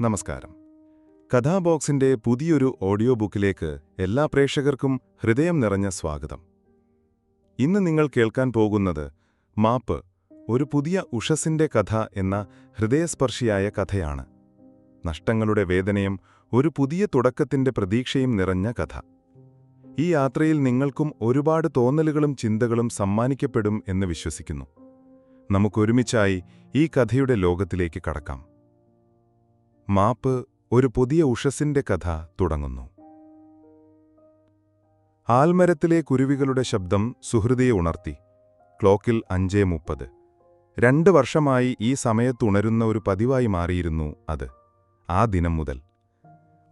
നമസ്കാരം. കഥാബോക്സിന്റെ പുതിയൊരു ഓഡിയോ ബുക്കിലേക്ക് എല്ലാ പ്രേക്ഷകർക്കും ഹൃദയം നിറഞ്ഞ സ്വാഗതം. ഇന്ന് നിങ്ങൾ കേൾക്കാൻ പോകുന്നത് മാപ്പ് ഒരു പുതിയ ഉഷസിന്റെ കഥ എന്ന ഹൃദയസ്പർശിയായ കഥയാണ്. നഷ്ടങ്ങളുടെ വേദനയും ഒരു പുതിയ തുടക്കത്തിന്റെ പ്രതീക്ഷയും നിറഞ്ഞ കഥ. ഈ യാത്രയിൽ നിങ്ങൾക്കും ഒരുപാട് തോന്നലുകളും ചിന്തകളും സമ്മാനിക്കപ്പെടും എന്ന് വിശ്വസിക്കുന്നു. നമുക്കൊരുമിച്ചായി ഈ കഥയുടെ ലോകത്തിലേക്ക് കടക്കാം. മാപ്പ് ഒരു പുതിയ ഉഷസിന്റെ കഥ തുടങ്ങുന്നു. ആൽമരത്തിലെ കുരുവികളുടെ ശബ്ദം സുഹൃതിയെ ഉണർത്തി. ക്ലോക്കിൽ അഞ്ചേ മുപ്പത്. രണ്ട് വർഷമായി ഈ സമയത്തുണരുന്ന ഒരു പതിവായി മാറിയിരുന്നു അത്. ആ ദിനം മുതൽ.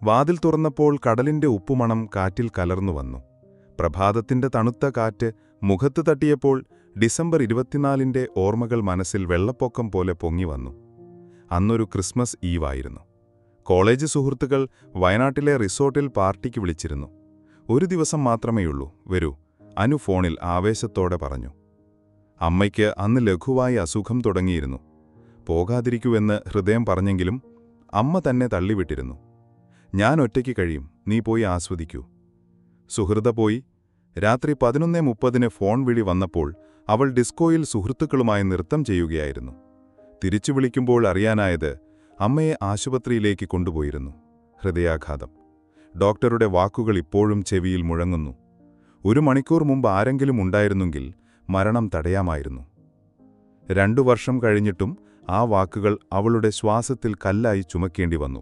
വാതിൽ തുറന്നപ്പോൾ കടലിന്റെ ഉപ്പുമണം കാറ്റിൽ കലർന്നു വന്നു. പ്രഭാതത്തിന്റെ തണുത്ത കാറ്റ് മുഖത്ത് തട്ടിയപ്പോൾ ഡിസംബർ ഇരുപത്തിനാലിന്റെ ഓർമ്മകൾ മനസ്സിൽ വെള്ളപ്പൊക്കം പോലെ പൊങ്ങി വന്നു. അന്നൊരു ക്രിസ്മസ് ഈവായിരുന്നു. കോളേജ് സുഹൃത്തുക്കൾ വയനാട്ടിലെ റിസോർട്ടിൽ പാർട്ടിക്ക് വിളിച്ചിരുന്നു. ഒരു ദിവസം മാത്രമേയുള്ളൂ വരൂ. അനു ഫോണിൽ ആവേശത്തോടെ പറഞ്ഞു. അമ്മയ്ക്ക് അന്ന് ലഘുവായി അസുഖം തുടങ്ങിയിരുന്നു. പോകാതിരിക്കുവെന്ന് ഹൃദയം പറഞ്ഞെങ്കിലും അമ്മ തന്നെ തള്ളിവിട്ടിരുന്നു. ഞാൻ ഒറ്റയ്ക്ക് കഴിയും. നീ പോയി ആസ്വദിക്കൂ. സുഹൃത പോയി. രാത്രി പതിനൊന്നേ മുപ്പതിന് ഫോൺ വിളി വന്നപ്പോൾ അവൾ ഡിസ്കോയിൽ സുഹൃത്തുക്കളുമായി നൃത്തം ചെയ്യുകയായിരുന്നു. തിരിച്ചു വിളിക്കുമ്പോൾ അറിയാനായത് അമ്മയെ ആശുപത്രിയിലേക്ക് കൊണ്ടുപോയിരുന്നു. ഹൃദയാഘാതം. ഡോക്ടറുടെ വാക്കുകൾ ഇപ്പോഴും ചെവിയിൽ മുഴങ്ങുന്നു. ഒരു മണിക്കൂർ മുമ്പ് ആരെങ്കിലും ഉണ്ടായിരുന്നെങ്കിൽ മരണം തടയാമായിരുന്നു. രണ്ടു വർഷം കഴിഞ്ഞിട്ടും ആ വാക്കുകൾ അവളുടെ ശ്വാസത്തിൽ കല്ലായി ചുമക്കേണ്ടി വന്നു.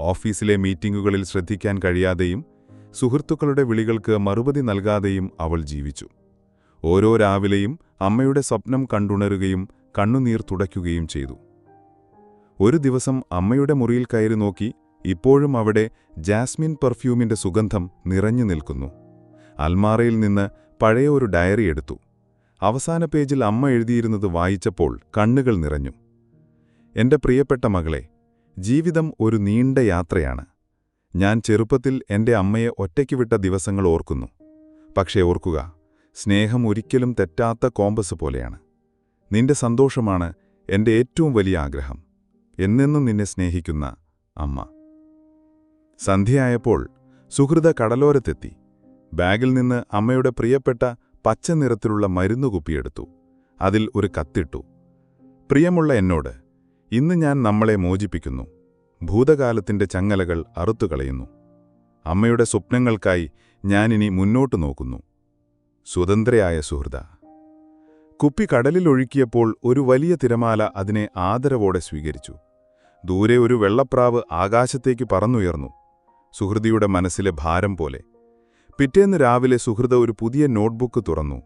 ഓഫീസിലെ മീറ്റിംഗുകളിൽ ശ്രദ്ധിക്കാൻ കഴിയാതെയും സുഹൃത്തുക്കളുടെ വിളികൾക്ക് മറുപടി നൽകാതെയും അവൾ ജീവിച്ചു. ഓരോ രാവിലെയും അമ്മയുടെ സ്വപ്നം കണ്ടുണരുകയും കണ്ണുനീർ തുടയ്ക്കുകയും ചെയ്തു. ഒരു ദിവസം അമ്മയുടെ മുറിയിൽ കയറി നോക്കി ഇപ്പോഴും അവിടെ ജാസ്മിൻ പെർഫ്യൂമിന്റെ സുഗന്ധം നിറഞ്ഞു നിൽക്കുന്നു. അൽമാറയിൽ നിന്ന് പഴയ ഒരു ഡയറി എടുത്തു. അവസാന പേജിൽ അമ്മ എഴുതിയിരുന്നത് വായിച്ചപ്പോൾ കണ്ണുകൾ നിറഞ്ഞു. എന്റെ പ്രിയപ്പെട്ട മകളെ ജീവിതം ഒരു നീണ്ട യാത്രയാണ്. ഞാൻ ചെറുപ്പത്തിൽ എന്റെ അമ്മയെ ഒറ്റയ്ക്ക് വിട്ട ദിവസങ്ങൾ ഓർക്കുന്നു. പക്ഷേ ഓർക്കുക സ്നേഹം ഒരിക്കലും തെറ്റാത്ത കോമ്പസ് പോലെയാണ്. നിന്റെ സന്തോഷമാണ് എന്റെ ഏറ്റവും വലിയ ആഗ്രഹം. എന്നെന്നും നിന്നെ സ്നേഹിക്കുന്ന അമ്മ. സന്ധ്യയായപ്പോൾ സുഹൃത കടലോരത്തെത്തി. ബാഗിൽ നിന്ന് അമ്മയുടെ പ്രിയപ്പെട്ട പച്ച നിറത്തിലുള്ള മരുന്നു കുപ്പിയെടുത്തു. അതിൽ ഒരു കത്തിട്ടു. പ്രിയമുള്ള എന്നോട് ഇന്ന് ഞാൻ നമ്മളെ മോചിപ്പിക്കുന്നു. ഭൂതകാലത്തിന്റെ ചങ്ങലകൾ അറുത്തുകളയുന്നു. അമ്മയുടെ സ്വപ്നങ്ങൾക്കായി ഞാനിനി മുന്നോട്ടു നോക്കുന്നു. സ്വതന്ത്രയായ സുഹൃത കുപ്പി കടലിലൊഴുക്കിയപ്പോൾ ഒരു വലിയ തിരമാല അതിനെ ആദരവോടെ സ്വീകരിച്ചു. ദൂരെ ഒരു വെള്ളപ്രാവ് ആകാശത്തേക്ക് പറന്നുയർന്നു. സുഹൃതിയുടെ മനസ്സിലെ ഭാരം പോലെ. പിറ്റേന്ന് രാവിലെ സുഹൃത ഒരു പുതിയ നോട്ട്ബുക്ക് തുറന്നു.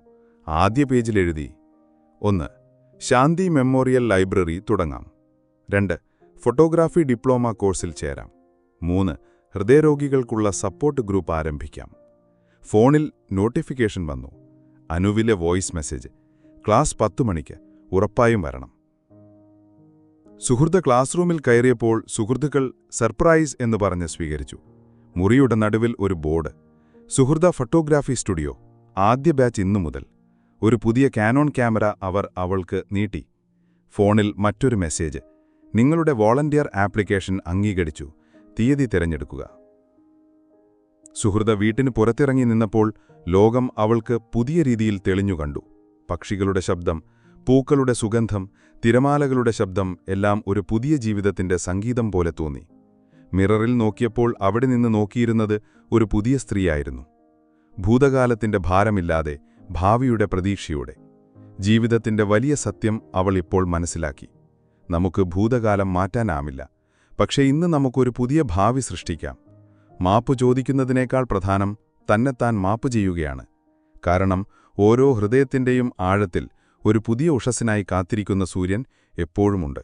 ആദ്യ പേജിലെഴുതി ഒന്ന് ശാന്തി മെമ്മോറിയൽ ലൈബ്രറി തുടങ്ങാം. രണ്ട് ഫോട്ടോഗ്രാഫി ഡിപ്ലോമ കോഴ്സിൽ ചേരാം. മൂന്ന് ഹൃദയരോഗികൾക്കുള്ള സപ്പോർട്ട് ഗ്രൂപ്പ് ആരംഭിക്കാം. ഫോണിൽ നോട്ടിഫിക്കേഷൻ വന്നു. അനുവിലെ വോയിസ് മെസ്സേജ് ക്ലാസ് പത്തു മണിക്ക്. ഉറപ്പായും വരണം. സുഹൃത്ത് ക്ലാസ് റൂമിൽ കയറിയപ്പോൾ സുഹൃത്തുക്കൾ സർപ്രൈസ് എന്ന് പറഞ്ഞ് സ്വീകരിച്ചു. മുറിയുടെ നടുവിൽ ഒരു ബോർഡ്. സുഹൃത ഫോട്ടോഗ്രാഫി സ്റ്റുഡിയോ. ആദ്യ ബാച്ച് ഇന്നു മുതൽ. ഒരു പുതിയ കാനോൺ ക്യാമറ അവർ അവൾക്ക് നീട്ടി. ഫോണിൽ മറ്റൊരു മെസ്സേജ്. നിങ്ങളുടെ വോളണ്ടിയർ ആപ്ലിക്കേഷൻ അംഗീകരിച്ചു. തീയതി തിരഞ്ഞെടുക്കുക. സുഹൃത വീട്ടിന് പുറത്തിറങ്ങി നിന്നപ്പോൾ ലോകം അവൾക്ക് പുതിയ രീതിയിൽ തെളിഞ്ഞു കണ്ടു. പക്ഷികളുടെ ശബ്ദം പൂക്കളുടെ സുഗന്ധം തിരമാലകളുടെ ശബ്ദം എല്ലാം ഒരു പുതിയ ജീവിതത്തിന്റെ സംഗീതം പോലെ തോന്നി. മിററിൽ നോക്കിയപ്പോൾ അവിടെ നിന്ന് നോക്കിയിരുന്നത് ഒരു പുതിയ സ്ത്രീയായിരുന്നു. ഭൂതകാലത്തിന്റെ ഭാരമില്ലാതെ ഭാവിയുടെ പ്രതീക്ഷയോടെ. ജീവിതത്തിന്റെ വലിയ സത്യം അവൾ ഇപ്പോൾ മനസ്സിലാക്കി. നമുക്ക് ഭൂതകാലം മാറ്റാനാമില്ല പക്ഷേ ഇന്ന് നമുക്കൊരു പുതിയ ഭാവി സൃഷ്ടിക്കാം. മാപ്പ് ചോദിക്കുന്നതിനേക്കാൾ പ്രധാനം തന്നെത്താൻ മാപ്പ് ചെയ്യുകയാണ്. കാരണം ഓരോ ഹൃദയത്തിന്റെയും ആഴത്തിൽ ഒരു പുതിയ ഉഷസ്സിനായി കാത്തിരിക്കുന്ന സൂര്യൻ എപ്പോഴുമുണ്ട്.